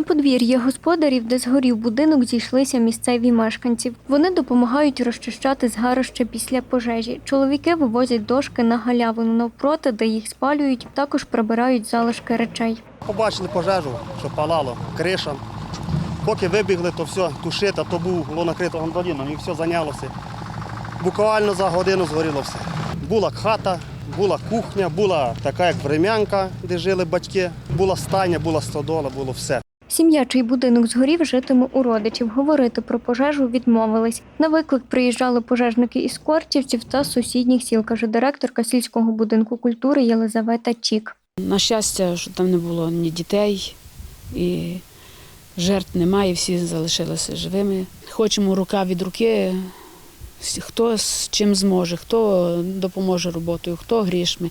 На подвір'ї господарів, де згорів будинок, зійшлися місцеві мешканці. Вони допомагають розчищати згарище після пожежі. Чоловіки вивозять дошки на галявину навпроти, де їх спалюють, також прибирають залишки речей. Побачили пожежу, що палало, криша. Поки вибігли, то все тушити, то було накрито гондоліном і все зайнялося. Буквально за годину згоріло все. Була хата, була кухня, була така, як врем'янка, де жили батьки, була стайня, була стодола, було все. Сім'я, чий будинок згорів, житиме у родичів. Говорити про пожежу відмовились. На виклик приїжджали пожежники із Кортівців та сусідніх сіл, каже директорка сільського будинку культури Єлизавета Чік. На щастя, що там не було ні дітей, і жертв немає, всі залишилися живими. Хочемо рука від руки, хто з чим зможе, хто допоможе роботою, хто грішми.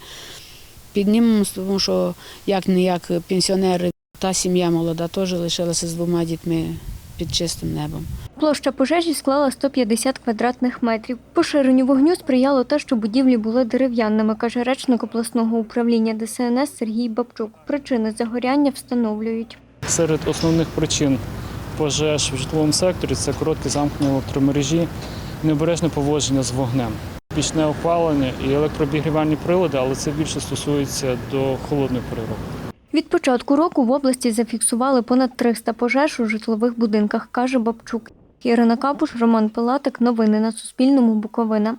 Піднімемо, тому що як не як пенсіонери, та сім'я молода теж лишилася з двома дітьми під чистим небом. Площа пожежі склала 150 квадратних метрів. Поширенню вогню сприяло те, що будівлі були дерев'яними, каже речник обласного управління ДСНС Сергій Бабчук. Причини загоряння встановлюють. Серед основних причин пожеж в житловому секторі це коротке замкнення електромережі, необережне поводження з вогнем, пічне опалення і електрообігрівальні прилади, але це більше стосується до холодної пори року. Від початку року в області зафіксували понад 300 пожеж у житлових будинках, каже Бабчук. Ірина Капуш, Роман Пилатик. Новини на Суспільному. Буковина.